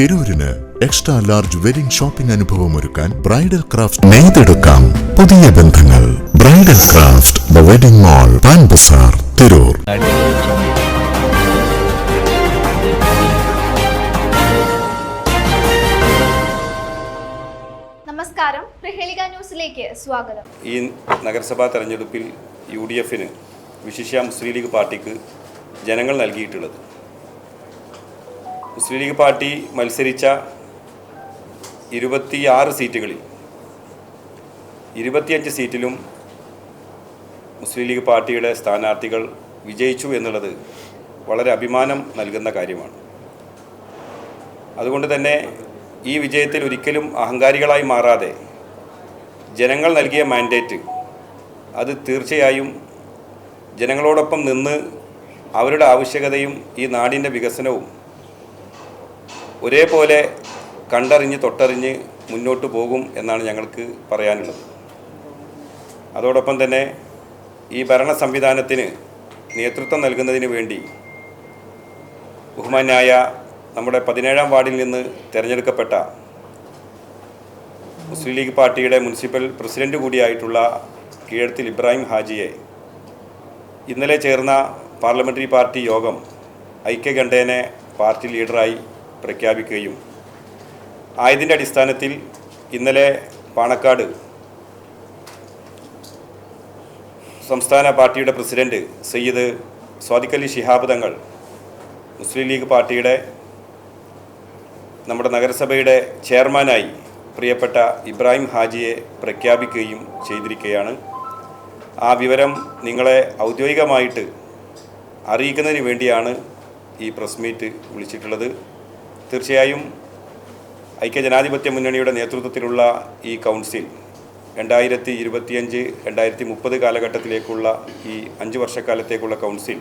തിരൂരിന് extra large wedding shopping അനുഭവം ഒരുക്കാൻ bridal craft നെയ്തെടുക്കാം. പുതിയ ബന്ധങ്ങൾ. Bridal craft the wedding mall Pan Bazaar Tirur. നമസ്കാരം. പ്രഹേളിക ന്യൂസിലേക്ക് സ്വാഗതം. ഈ നഗരസഭാ തെരഞ്ഞെടുപ്പിൽ യു ഡി എഫിന് വിശിഷ്യ മുസ്ലിം ലീഗ് പാർട്ടിക്ക് ജനങ്ങൾ നൽകിയിട്ടുള്ളത്. മുസ്ലിം ലീഗ് പാർട്ടി മത്സരിച്ച ഇരുപത്തിയാറ് സീറ്റുകളിൽ ഇരുപത്തിയഞ്ച് സീറ്റിലും മുസ്ലിം ലീഗ് പാർട്ടിയുടെ സ്ഥാനാർത്ഥികൾ വിജയിച്ചു എന്നുള്ളത് വളരെ അഭിമാനം നൽകുന്ന കാര്യമാണ്. അതുകൊണ്ട് തന്നെ ഈ വിജയത്തിൽ ഒരിക്കലും അഹങ്കാരികളായി മാറാതെ ജനങ്ങൾ നൽകിയ മാൻഡേറ്റ് അത് തീർച്ചയായും ജനങ്ങളോടൊപ്പം നിന്ന് അവരുടെ ആവശ്യകതയും ഈ നാടിന്റെ വികസനവും ഒരേപോലെ കണ്ടറിഞ്ഞ് തൊട്ടറിഞ്ഞ് മുന്നോട്ട് പോകും എന്നാണ് ഞങ്ങൾക്ക് പറയാനുള്ളത്. അതോടൊപ്പം തന്നെ ഈ ഭരണ സംവിധാനത്തിന് നേതൃത്വം നൽകുന്നതിന് വേണ്ടി ബഹുമാന്യായ നമ്മുടെ പതിനേഴാം വാർഡിൽ നിന്ന് തിരഞ്ഞെടുക്കപ്പെട്ട മുസ്ലിം ലീഗ് പാർട്ടിയുടെ മുനിസിപ്പൽ പ്രസിഡന്റ് കൂടിയായിട്ടുള്ള കീഴത്തിൽ ഇബ്രാഹിം ഹാജിയെ ഇന്നലെ ചേർന്ന പാർലമെന്ററി പാർട്ടി യോഗം ഐക്യകണ്ഠേനെ പാർട്ടി ലീഡറായി പ്രഖ്യാപിക്കുകയും ആയതിന്റെ അടിസ്ഥാനത്തിൽ ഇന്നലെ പാണക്കാട് സംസ്ഥാന പാർട്ടിയുടെ പ്രസിഡന്റ് സയ്യിദ് സ്വാദിഖലി ശിഹാബ് തങ്ങൾ മുസ്ലിം ലീഗ് പാർട്ടിയുടെ നമ്മുടെ നഗരസഭയുടെ ചെയർമാനായി പ്രിയപ്പെട്ട ഇബ്രാഹിം ഹാജിയെ പ്രഖ്യാപിക്കുകയും ചെയ്തിരിക്കുകയാണ്. ആ വിവരം നിങ്ങളെ ഔദ്യോഗികമായിട്ട് അറിയിക്കുന്നതിന് വേണ്ടിയാണ് ഈ പ്രസ് മീറ്റ് വിളിച്ചിട്ടുള്ളത്. തീർച്ചയായും ഐക്യജനാധിപത്യ മുന്നണിയുടെ നേതൃത്വത്തിലുള്ള ഈ കൗൺസിൽ രണ്ടായിരത്തി ഇരുപത്തിയഞ്ച് രണ്ടായിരത്തി മുപ്പത് കാലഘട്ടത്തിലേക്കുള്ള ഈ അഞ്ച് വർഷക്കാലത്തേക്കുള്ള കൗൺസിൽ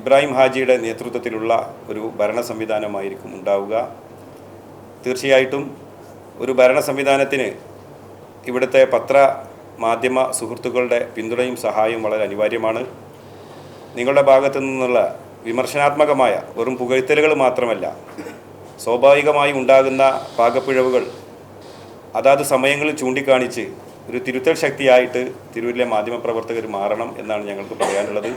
ഇബ്രാഹിം ഹാജിയുടെ നേതൃത്വത്തിലുള്ള ഒരു ഭരണ സംവിധാനമായിരിക്കും ഉണ്ടാവുക. തീർച്ചയായിട്ടും ഒരു ഭരണ സംവിധാനത്തിന് ഇവിടുത്തെ പത്ര മാധ്യമ സുഹൃത്തുക്കളുടെ പിന്തുണയും സഹായവും വളരെ അനിവാര്യമാണ്. നിങ്ങളുടെ ഭാഗത്തു നിന്നുള്ള വിമർശനാത്മകമായ വെറും പുകഴ്ത്തലുകൾ മാത്രമല്ല സ്വാഭാവികമായി ഉണ്ടാകുന്ന പാകപ്പിഴവുകൾ അതാത് സമയങ്ങളിൽ ചൂണ്ടിക്കാണിച്ച് ഒരു തിരുത്തൽ ശക്തിയായിട്ട് തിരൂരിലെ മാധ്യമപ്രവർത്തകർ മാറണം എന്നാണ് ഞങ്ങൾക്ക് പറയാനുള്ളത്.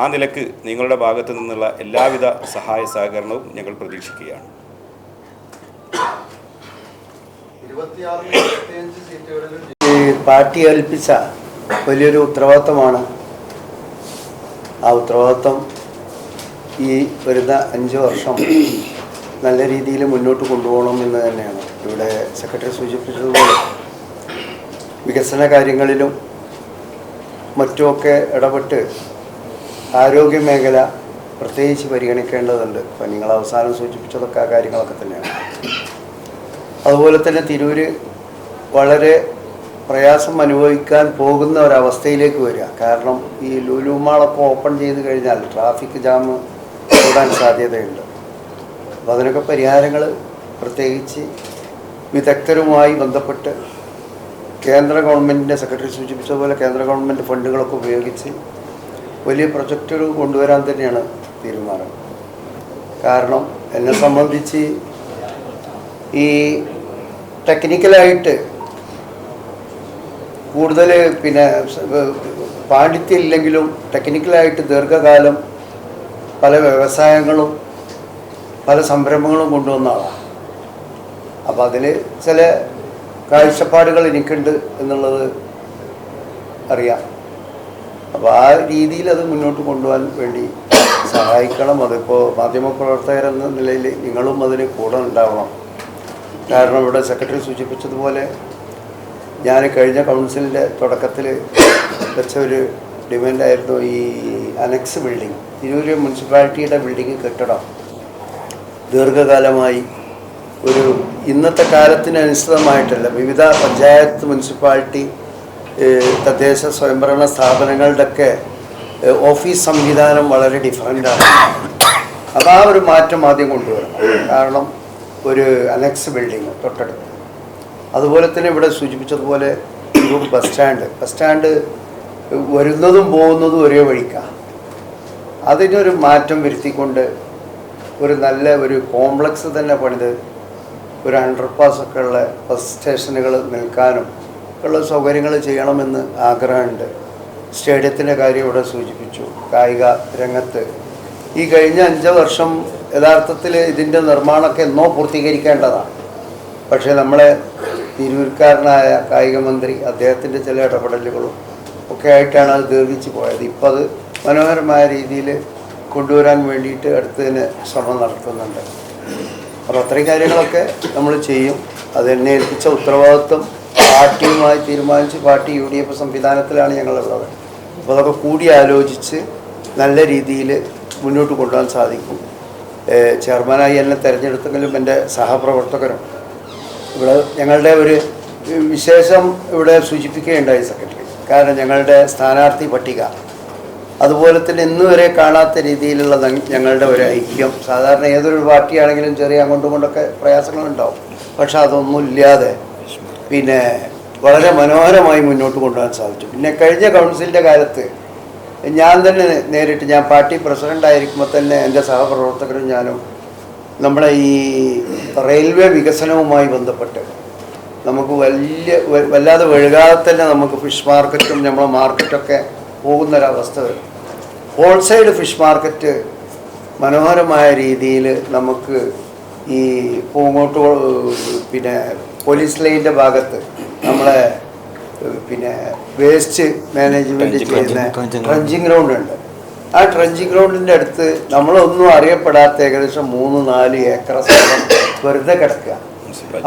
ആ നിലയ്ക്ക് നിങ്ങളുടെ ഭാഗത്തു നിന്നുള്ള എല്ലാവിധ സഹായ സഹകരണവും ഞങ്ങൾ പ്രതീക്ഷിക്കുകയാണ്. ഈ പാർട്ടി ഏൽപ്പിച്ച വലിയൊരു ഉത്തരവാദിത്തമാണ്. ആ ഉത്തരവാദിത്തം ഈ വരുന്ന അഞ്ച് വർഷം നല്ല രീതിയിൽ മുന്നോട്ട് കൊണ്ടുപോകണം എന്ന് തന്നെയാണ്. ഇവിടെ സെക്രട്ടറി സൂചിപ്പിച്ചതുപോലെ വികസന കാര്യങ്ങളിലും മറ്റുമൊക്കെ ഇടപെട്ട് ആരോഗ്യ മേഖല പ്രത്യേകിച്ച് പരിഗണിക്കേണ്ടതുണ്ട്. അപ്പം നിങ്ങൾ അവസാനം സൂചിപ്പിച്ചതൊക്കെ ആ കാര്യങ്ങളൊക്കെ തന്നെയാണ്. അതുപോലെ തന്നെ തിരൂര് വളരെ പ്രയാസം അനുഭവിക്കാൻ പോകുന്ന ഒരവസ്ഥയിലേക്ക് വരിക. കാരണം ഈ ലുലു മാളൊക്കെ ഓപ്പൺ ചെയ്ത് കഴിഞ്ഞാൽ ട്രാഫിക് ജാം കൂടാൻ സാധ്യതയുണ്ട്. അപ്പോൾ അതിനൊക്കെ പരിഹാരങ്ങൾ പ്രത്യേകിച്ച് വിദഗ്ധരുമായി ബന്ധപ്പെട്ട് കേന്ദ്ര ഗവൺമെന്റിന്റെ സെക്രട്ടറി സൂചിപ്പിച്ചതുപോലെ കേന്ദ്ര ഗവൺമെന്റ് ഫണ്ടുകളൊക്കെ ഉപയോഗിച്ച് വലിയ പ്രൊജക്റ്റുകൾ കൊണ്ടുവരാൻ തന്നെയാണ് തീരുമാനം. കാരണം എന്നെ സംബന്ധിച്ച് ഈ ടെക്നിക്കലായിട്ട് കൂടുതൽ പിന്നെ പാണ്ഡിത്യം ഇല്ലെങ്കിലും ടെക്നിക്കലായിട്ട് ദീർഘകാലം പല വ്യവസായങ്ങളും പല സംരംഭങ്ങളും കൊണ്ടുവന്ന ആളാണ് അപ്പോൾ അതിൽ ചില കാഴ്ചപ്പാടുകൾ എനിക്കുണ്ട് എന്നുള്ളത് അറിയാം. അപ്പോൾ ആ രീതിയിൽ അത് മുന്നോട്ട് കൊണ്ടുപോകാൻ വേണ്ടി സഹായിക്കണം. അതിപ്പോൾ മാധ്യമപ്രവർത്തകരെന്ന നിലയിൽ നിങ്ങളും അതിന് കൂടെ ഉണ്ടാവണം. കാരണം ഇവിടെ സെക്രട്ടറി സൂചിപ്പിച്ചതുപോലെ ഞാൻ കഴിഞ്ഞ കൗൺസിലിന്റെ തുടക്കത്തിൽ വെച്ച ഒരു ഡിമാൻഡായിരുന്നു ഈ അനക്സ് ബിൽഡിംഗ്. തിരൂര് മുനിസിപ്പാലിറ്റിയുടെ ബിൽഡിംഗ് കെട്ടിടം. ദീർഘകാലമായി ഒരു ഇന്നത്തെ കാലത്തിന് അനുസൃതമായിട്ടല്ല വിവിധ പഞ്ചായത്ത് മുനിസിപ്പാലിറ്റി തദ്ദേശ സ്വയംഭരണ സ്ഥാപനങ്ങളുടെയൊക്കെ ഓഫീസ് സംവിധാനം വളരെ ഡിഫറന്റാണ്. അപ്പോൾ ആ ഒരു മാറ്റം ആദ്യം കൊണ്ടുവരണം. കാരണം ഒരു അനക്സ് ബിൽഡിങ് തൊട്ടടുത്ത്. അതുപോലെ തന്നെ ഇവിടെ സൂചിപ്പിച്ചതുപോലെ ഒരു ബസ് സ്റ്റാൻഡ്. ബസ് സ്റ്റാൻഡ് വരുന്നതും പോകുന്നതും ഒരേ വഴിക്കാണ് അതിനൊരു മാറ്റം വരുത്തിക്കൊണ്ട് ഒരു നല്ല ഒരു കോംപ്ലക്സ് തന്നെ പണിത് ഒരു അണ്ടർപാസ് ഒക്കെ ഉള്ള ബസ് സ്റ്റേഷനുകൾ നിൽക്കാനും ഉള്ള സൗകര്യങ്ങൾ ചെയ്യണമെന്ന് ആഗ്രഹമുണ്ട്. സ്റ്റേഡിയത്തിന്റെ കാര്യം ഇവിടെ സൂചിപ്പിച്ചു. കായിക രംഗത്ത്. ഈ കഴിഞ്ഞ അഞ്ച് വർഷം യഥാർത്ഥത്തിൽ ഇതിന്റെ നിർമ്മാണമൊക്കെ എന്നോ പൂർത്തീകരിക്കേണ്ടതാണ്. പക്ഷേ നമ്മളെ തിരൂർക്കാരനായ കായിക മന്ത്രി അദ്ദേഹത്തിന്റെ ചില ഇടപെടലുകളും ഒക്കെ ആയിട്ടാണ് അത് ദീർഘിച്ച് പോയത്. ഇപ്പോൾ അത് മനോഹരമായ രീതിയിൽ കൊണ്ടുവരാൻ വേണ്ടിയിട്ട് അടുത്തതിന് ശ്രമം നടത്തുന്നുണ്ട്. അപ്പോൾ അത്രയും കാര്യങ്ങളൊക്കെ നമ്മൾ ചെയ്യും. അത് എന്നെ ഏൽപ്പിച്ച ഉത്തരവാദിത്വം പാർട്ടിയുമായി തീരുമാനിച്ച് പാർട്ടി യു ഡി എഫ് സംവിധാനത്തിലാണ് ഞങ്ങളുള്ളത്. അപ്പോൾ അതൊക്കെ കൂടി ആലോചിച്ച് നല്ല രീതിയിൽ മുന്നോട്ട് കൊണ്ടുപോകാൻ സാധിക്കും. ചെയർമാനായി എന്നെ തിരഞ്ഞെടുത്തെങ്കിലും എന്റെ സഹപ്രവർത്തകരും. ഇവിടെ ഞങ്ങളുടെ ഒരു വിശേഷം ഇവിടെ സൂചിപ്പിക്കുകയുണ്ടായി സെക്രട്ടറി. കാരണം ഞങ്ങളുടെ സ്ഥാനാർത്ഥി പട്ടിക. അതുപോലെ തന്നെ ഇന്നു വരെ കാണാത്ത രീതിയിലുള്ള ഞങ്ങളുടെ ഒരു ഐക്യം. സാധാരണ ഏതൊരു പാർട്ടിയാണെങ്കിലും ചെറിയ അങ്ങോട്ടും കൊണ്ടൊക്കെ പ്രയാസങ്ങളുണ്ടാവും. പക്ഷെ അതൊന്നും ഇല്ലാതെ പിന്നെ വളരെ മനോഹരമായി മുന്നോട്ട് കൊണ്ടുപോകാൻ സാധിച്ചു. പിന്നെ കഴിഞ്ഞ കൗൺസിലിന്റെ കാലത്ത് ഞാൻ തന്നെ നേരിട്ട് ഞാൻ പാർട്ടി പ്രസിഡന്റ് ആയിരിക്കുമ്പോൾ തന്നെ എന്റെ സഹപ്രവർത്തകരും ഞാനും നമ്മുടെ ഈ റെയിൽവേ വികസനവുമായി ബന്ധപ്പെട്ട് നമുക്ക് വലിയ വല്ലാതെ വഴുകാതെ തന്നെ നമുക്ക് ഫിഷ് മാർക്കറ്റും നമ്മളെ മാർക്കറ്റൊക്കെ പോകുന്നൊരവസ്ഥ വരും. ഹോൾസെയിൽ ഫിഷ് മാർക്കറ്റ് മനോഹരമായ രീതിയിൽ നമുക്ക് ഈ പൂങ്ങോട്ട് പിന്നെ പോലീസ് ലൈനിന്റെ ഭാഗത്ത് നമ്മളെ പിന്നെ വേസ്റ്റ് മാനേജ്മെന്റ് ചെയ്യുന്ന ട്രഞ്ചിങ് ഗ്രൗണ്ട് ഉണ്ട്. ആ ട്രഞ്ചിങ് ഗ്രൗണ്ടിന്റെ അടുത്ത് നമ്മളൊന്നും അറിയപ്പെടാത്ത ഏകദേശം മൂന്ന് നാല് ഏക്കർ സ്ഥലം വെറുതെ കിടക്കുക.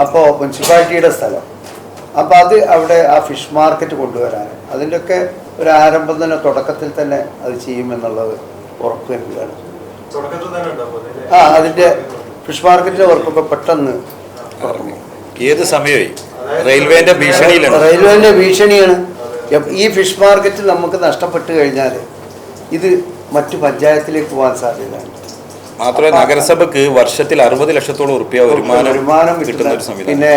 അപ്പോൾ മുനിസിപ്പാലിറ്റിയുടെ സ്ഥലം. അപ്പോൾ അത് അവിടെ ആ ഫിഷ് മാർക്കറ്റ് കൊണ്ടുവരാൻ. അതിന്റെയൊക്കെ ഒരു ആരംഭം തന്നെ തുടക്കത്തിൽ തന്നെ അത് ചെയ്യുമെന്നുള്ളത് ഉറപ്പ് വരികയാണ്. ആ അതിന്റെ ഫിഷ് മാർക്കറ്റിന്റെ ഉറപ്പൊക്കെ പെട്ടെന്ന് തുടങ്ങും ഏത് സമയമായി? റെയിൽവേന്റെ ഭീഷണിയിലാണ്? റെയിൽവേന്റെ ഭീഷണിയാണ്. ഈ ഫിഷ് മാർക്കറ്റ് നമുക്ക് നഷ്ടപ്പെട്ടു കഴിഞ്ഞാൽ ഇത് മറ്റു പഞ്ചായത്തിലേക്ക് പോകാൻ സാധ്യതയുണ്ട് മാത്രമേ നഗരസഭക്ക് വർഷത്തിൽ അറുപത് ലക്ഷത്തോളം റുപ്യ വരുമാനം വരുമാനം കിട്ടുന്ന ഒരു സംവിധാനം. പിന്നെ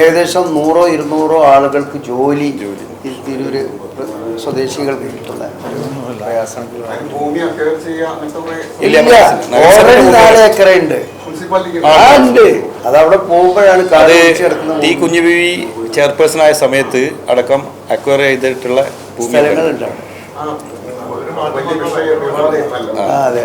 ഏകദേശം നൂറോ ഇരുന്നൂറോ ആളുകൾക്ക് ജോലി ജോലി. തിരൂര് സ്വദേശികൾക്ക് കുറെ ഇല്ല, ഓൾറെഡി നാല് ഏക്കർ ഉണ്ട്. ആ ഉണ്ട്. അത് അവിടെ പോകുമ്പോഴാണ് അത് ടി ചെയർപേഴ്സൺ ആയ സമയത്ത് അടക്കം അക്വയർ ചെയ്തിട്ടുള്ള ഭൂമി സ്ഥലങ്ങളുണ്ട് അതെ.